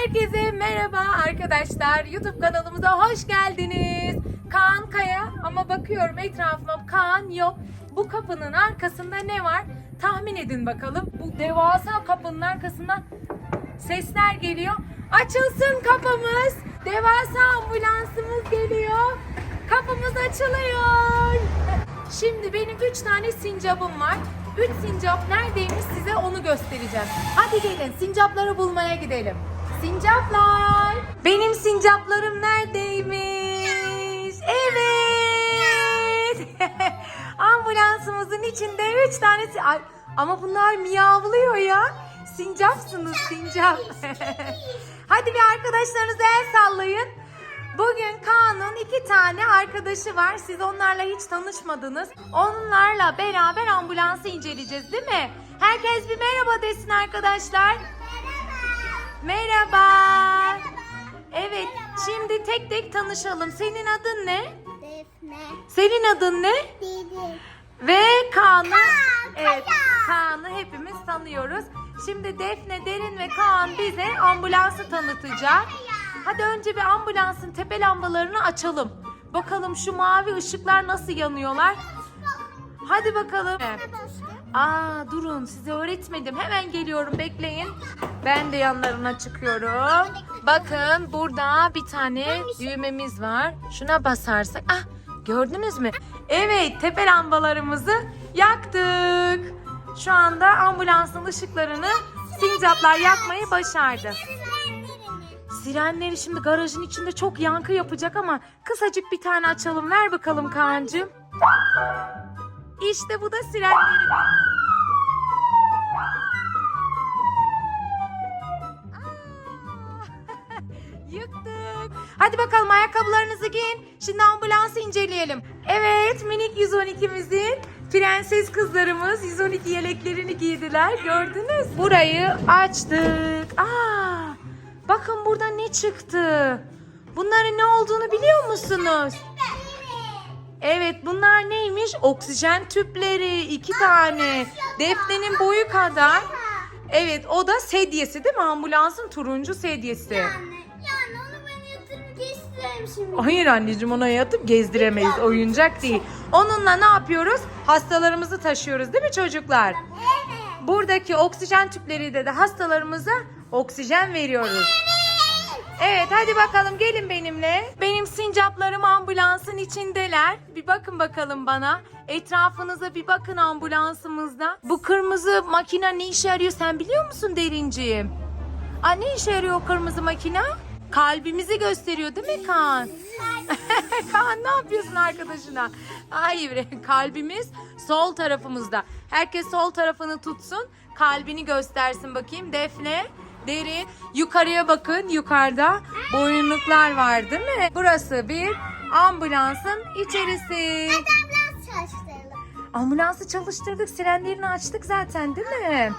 Herkese merhaba arkadaşlar. YouTube kanalımıza hoş geldiniz. Kaan Kaya ama bakıyorum etrafıma Kaan yok. Bu kapının arkasında ne var? Tahmin edin bakalım. Bu devasa kapının arkasından sesler geliyor. Açılsın kapımız. Devasa ambulansımız geliyor. Kapımız açılıyor. Şimdi benim üç tane sincapım var. Üç sincap neredeymiş size onu göstereceğim. Hadi gelin sincapları bulmaya gidelim. Sincaplar. Benim sincaplarım neredeymiş? Evet. Ambulansımızın içinde üç tane... si- Ay, ama bunlar miyavlıyor ya. Sincapsınız sincap. Hadi bir arkadaşlarınıza el sallayın. Bugün Kaan'ın iki tane arkadaşı var. Siz onlarla hiç tanışmadınız. Onlarla beraber ambulansı inceleyeceğiz değil mi? Herkes bir merhaba desin arkadaşlar. Merhaba. Evet, şimdi tek tek tanışalım. Senin adın ne? Defne. Senin adın ne? Didi. Ve Kaan'ı Kaan, evet. Kaan'ı hepimiz tanıyoruz. Şimdi Defne, Derin ve Kaan bize ambulansı tanıtacak. Hadi önce bir ambulansın tepe lambalarını açalım. Bakalım şu mavi ışıklar nasıl yanıyorlar. Hadi bakalım. Aa durun size öğretmedim. Hemen geliyorum bekleyin. Ben de yanlarına çıkıyorum. Bakın burada bir tane düğmemiz var. Şuna basarsak. Ah gördünüz mü? Evet tepe lambalarımızı yaktık. Şu anda ambulansın ışıklarını sincaplar yakmayı başardı. Sirenleri şimdi garajın içinde çok yankı yapacak ama kısacık bir tane açalım. Ver bakalım Kaan'cığım. İşte bu da sirenlerimiz. Yıktık. Hadi bakalım ayakkabılarınızı giyin. Şimdi ambulansı inceleyelim. Evet minik 112'mizin prenses kızlarımız 112 yeleklerini giydiler. Gördünüz. Burayı açtık. Aa, bakın burada ne çıktı. Bunların ne olduğunu biliyor musunuz? Evet bunlar neymiş? Oksijen tüpleri iki tane. Defne'nin boyu kadar. Evet o da sedyesi değil mi? Ambulansın turuncu sedyesi. Yani, yani onu ben yatırıp geçtireyim şimdi. Hayır anneciğim ona yatıp gezdiremeyiz. Oyuncak değil. Onunla ne yapıyoruz? Hastalarımızı taşıyoruz değil mi çocuklar? Evet. Buradaki oksijen tüpleriyle de hastalarımıza oksijen veriyoruz. Evet hadi bakalım gelin benimle. Benim sincaplarım ambulansın içindeler. Bir bakın bakalım bana. Etrafınıza bir bakın ambulansımızda. Bu kırmızı makine ne işe yarıyor sen biliyor musun Derinciğim? Aa, ne işe yarıyor o kırmızı makine? Kalbimizi gösteriyor değil mi Kaan? Kaan ne yapıyorsun arkadaşına? Hayır kalbimiz sol tarafımızda. Herkes sol tarafını tutsun. Kalbini göstersin bakayım. Defne, derin. Yukarıya bakın. Yukarıda boyunluklar var değil mi? Burası bir ambulansın içerisi. Ambulans çalıştıralım. Ambulansı çalıştırdık. Sirenlerini açtık zaten değil mi?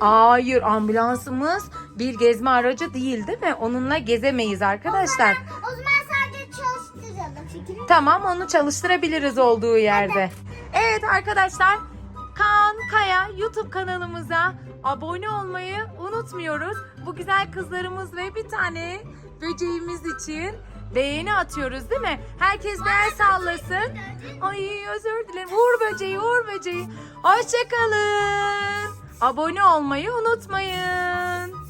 Hayır ambulansımız bir gezme aracı değil değil mi? Onunla gezemeyiz arkadaşlar. O zaman sadece çalıştıralım. Tamam onu çalıştırabiliriz olduğu yerde. Evet arkadaşlar Kaan Kaya YouTube kanalımıza abone olmayı unutmuyoruz. Bu güzel kızlarımız ve bir tane böceğimiz için beğeni atıyoruz değil mi? Herkes bir el sallasın. Ay özür dilerim. Uğur böceği, uğur böceği. Hoşçakalın. Abone olmayı unutmayın.